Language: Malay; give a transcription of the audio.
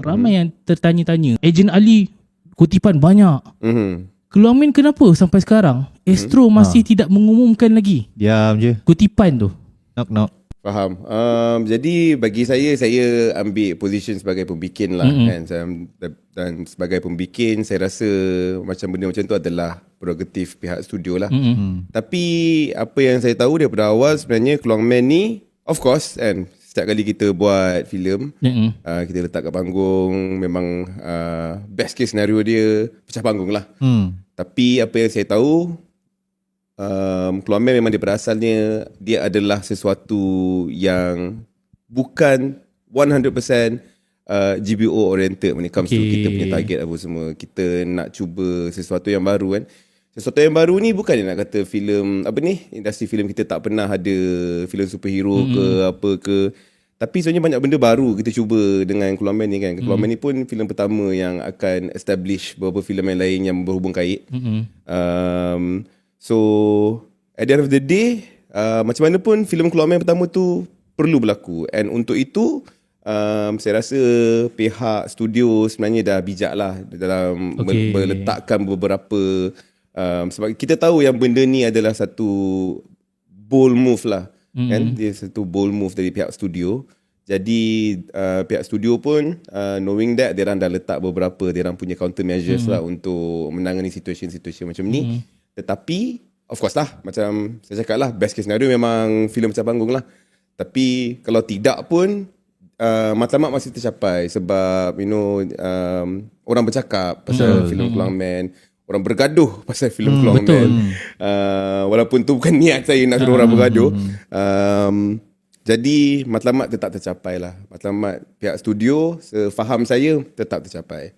ramai yang tertanya-tanya. Ejen Ali kutipan banyak. Mhm. Keluar main kenapa sampai sekarang Astro masih tidak mengumumkan lagi Diam je. kutipan tu? Knock knock. Faham. Um, jadi bagi saya saya ambil position sebagai pembikin lah Mm-mm. kan. Dan, dan sebagai pembikin saya rasa macam benda macam tu adalah prerogatif pihak studio lah. Mm-mm. Hmm. Tapi apa yang saya tahu daripada awal sebenarnya Keluang Man ni of course kan setiap kali kita buat filem Mm-mm. uh, kita letak kat panggung memang uh, best case scenario dia pecah panggung lah. Hmm. Tapi apa yang saya tahu um, Keluar Man memang daripada asalnya dia adalah sesuatu yang bukan 100% uh, GBO oriented when it comes okay. to kita punya target apa semua. Kita nak cuba sesuatu yang baru kan. Sesuatu yang baru ni bukan nak kata filem apa ni industri filem kita tak pernah ada filem superhero mm. ke apa ke tapi sebenarnya banyak benda baru kita cuba dengan Keluar Man ni kan. Keluar Man ni pun filem pertama yang akan establish beberapa filem yang lain yang berhubung kait. Mm-mm. Um, so at the end of the day uh, macam mana pun filem Keluar Man pertama tu perlu berlaku and untuk itu um, saya rasa pihak studio sebenarnya dah bijak lah dalam okay. meletakkan beberapa um, sebab kita tahu yang benda ni adalah satu bold move lah mm. kan dia satu bold move dari pihak studio jadi uh, pihak studio pun uh, knowing that dia orang dah letak beberapa dia orang punya counter measures mm. lah untuk menangani situasi-situasi macam ni Hmm. tetapi of course lah macam saya cakap lah best case scenario memang filem pecah panggung lah tapi kalau tidak pun uh, matlamat masih tercapai sebab you know um, orang bercakap pasal Hmm. filem Keluang Man orang bergaduh pasal filem Hmm, Keluang betul. Man uh, walaupun tu bukan niat saya nak suruh orang bergaduh. um, jadi matlamat tetap tercapai lah. Matlamat pihak studio sefaham saya tetap tercapai